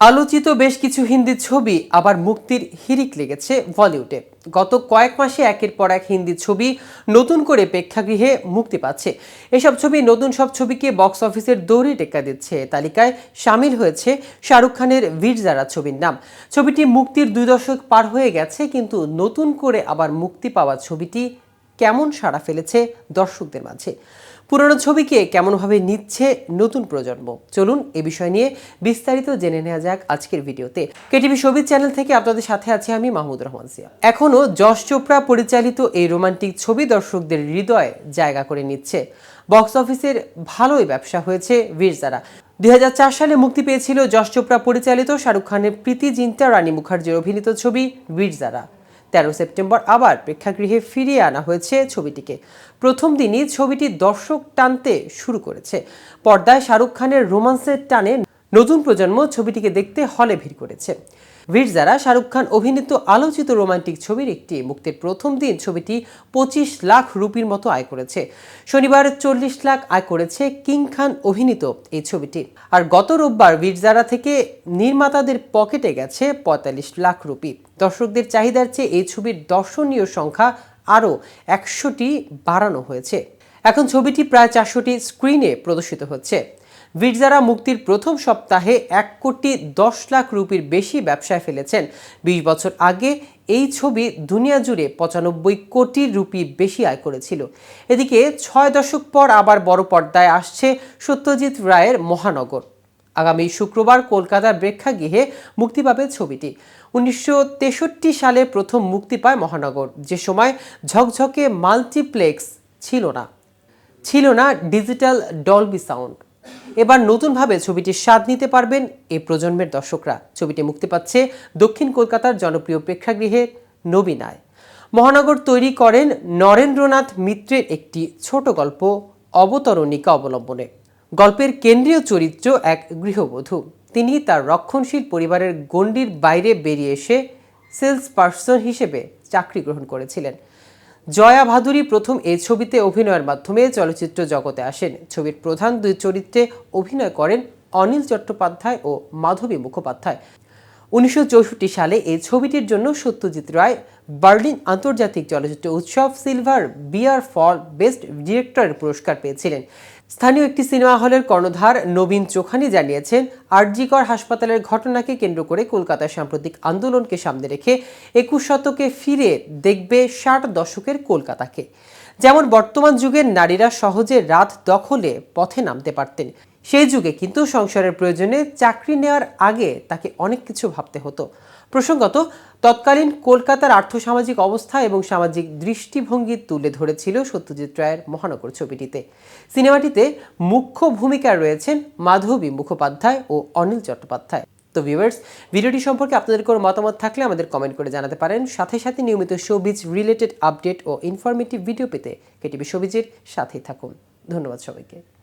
আলোচিত বেশ কিছু হিন্দি ছবি আবার মুক্তির হিরিক লেগেছে বলিউডে। গত কয়েক মাসে একের পর এক হিন্দি ছবি নতুন করে প্রেক্ষাগৃহে মুক্তি পাচ্ছে। এসব ছবি নতুন সব ছবিকে বক্স অফিসের দৌড়ে টেক্কা দিচ্ছে। তালিকায় সামিল হয়েছে শাহরুখ খানের বীর জারা ছবির নাম। ছবিটি মুক্তির দুই দশক পার হয়ে গেছে, কিন্তু নতুন করে আবার মুক্তি পাওয়া ছবিটি কেমন সাড়া ফেলেছে দর্শকদের মাঝে? পুরনো ছবিকে কেমনভাবে নিচ্ছে নতুন প্রজন্ম? চলুন এ বিষয় নিয়ে বিস্তারিত জেনে নেওয়া যাক আজকের ভিডিওতে। কেটিভি সবিজ চ্যানেল থেকে আপনাদের সাথে আছি আমি মাহমুদ রহমান সিয়া এখনও যশ চোপড়া পরিচালিত এই রোমান্টিক ছবি দর্শকদের হৃদয়ে জায়গা করে নিচ্ছে। বক্স অফিসের ভালোই ব্যবসা হয়েছে বীরজারা। দুই হাজার চার সালে মুক্তি পেয়েছিল যশ চোপড়া পরিচালিত শাহরুখ খানের প্রীতি জিন্তা, রানী মুখার্জির অভিনীত ছবি বীরজারা। তেরো সেপ্টেম্বর আবার প্রেক্ষাগৃহে ফিরিয়ে আনা হয়েছে ছবিটিকে। প্রথম দিনই ছবিটি দর্শক টানতে শুরু করেছে। পর্দায় শাহরুখ খানের রোমান্সের টানে নতুন প্রজন্ম ছবিটিকে দেখতে হলে ভিড় করেছে। বীরজারা শাহরুখ খান অভিনীত আলোচিত রোমান্টিক ছবির একটি মুক্তির প্রথম দিন ছবিটি পঁচিশ লাখ রুপির মতো আয় করেছে। শনিবার চল্লিশ লাখ আয় করেছে কিং খান অভিনীত এই ছবিটি। আর গত রোববার বীরজারা থেকে নির্মাতাদের পকেটে গেছে পঁয়তাল্লিশ লাখ রুপি। দর্শকদের চাহিদার চেয়ে এই ছবির দর্শনীয় সংখ্যা আরও একশোটি বাড়ানো হয়েছে। এখন ছবিটি প্রায় চারশোটি স্ক্রিনে প্রদর্শিত হচ্ছে। বীরজারা মুক্তির প্রথম সপ্তাহে এক কোটি দশ লাখ রুপির বেশি ব্যবসায় ফেলেছেন। বিশ বছর আগে এই ছবি দুনিয়া জুড়ে পঁচানব্বই কোটি রুপি বেশি আয় করেছিল। এদিকে ছয় দশক পর আবার বড় পর্দায় আসছে সত্যজিৎ রায়ের মহানগর। আগামী শুক্রবার কলকাতার প্রেক্ষাগৃহে মুক্তি পাবে ছবিটি। উনিশশো তেষট্টি সালে প্রথম মুক্তি পায় মহানগর। যে সময় ঝকঝকে মাল্টিপ্লেক্স ছিল না। ছিল না ডিজিটাল ডলবি সাউন্ড। এবার নতুনভাবে ছবিটির স্বাদ নিতে পারবেন এই প্রজন্মের দর্শকরা। ছবিটি মুক্তি পাচ্ছে দক্ষিণ কলকাতার জনপ্রিয় প্রেক্ষাগৃহে নবীনায়। মহানগর তৈরি করেন নরেন্দ্রনাথ মিত্রের একটি ছোট গল্প অবতরণিকা অবলম্বনে। গল্পের কেন্দ্রীয় চরিত্র এক গৃহবধূ। তিনি তার রক্ষণশীল পরিবারের গণ্ডির বাইরে বেরিয়ে এসে সেলস পার্সন হিসেবে চাকরি গ্রহণ করেছিলেন। জয়া ভাদুরী প্রথম এই ছবিতে অভিনয়ের মাধ্যমে চলচ্চিত্র জগতে আসেন। ছবির প্রধান দুই চরিত্রে অভিনয় করেন অনিল চট্টোপাধ্যায় ও মাধবী মুখোপাধ্যায়। উনিশশো চৌষট্টি সালে এই ছবিটির জন্য সত্যজিৎ রায়, বার্লিন আন্তর্জাতিক চলচ্চিত্র উৎসব সিলভার বিয়ার ফর বেস্ট ডিরেক্টরের পুরস্কার পেয়েছিলেন। স্থানীয় একটি সিনেমা হলের কর্ণধার নবীন চোখানি জানিয়েছেন, আরজিকর হাসপাতালের ঘটনাকে কেন্দ্র করে কলকাতার সাম্প্রতিক আন্দোলনকে সামনে রেখে একুশ শতকে ফিরে দেখবে ষাট দশকের কলকাতাকে। যেমন বর্তমান যুগের নারীরা সহজে রাত দখলে পথে নামতে পারতেন। সেই যুগে কিন্তু সংসারের প্রয়োজনে চাকরি নেওয়ার আগে তাকে অনেক কিছু ভাবতে হতো। প্রসঙ্গত, তৎকালীন কলকাতার আর্থসামাজিক অবস্থা এবং সামাজিক দৃষ্টিভঙ্গি তুলে ধরেছিল সত্যজিৎ রায়ের মহানগর ছবিটিতে। সিনেমাটিতে মুখ্য ভূমিকায় রয়েছেন মাধবী মুখোপাধ্যায় ও অনিল চট্টোপাধ্যায়। তো ভিউয়ার্স ভিডিওটি সম্পর্কে আপনাদের কোনো মতামত থাকলে আমাদের কমেন্ট করে জানাতে পারেন। সাথে সাথে নিয়মিত শোবিজ রিলেটেড আপডেট ও ইনফরমেটিভ ভিডিও পেতে কেটিভি শোবিজের সাথেই থাকুন। ধন্যবাদ সবাইকে।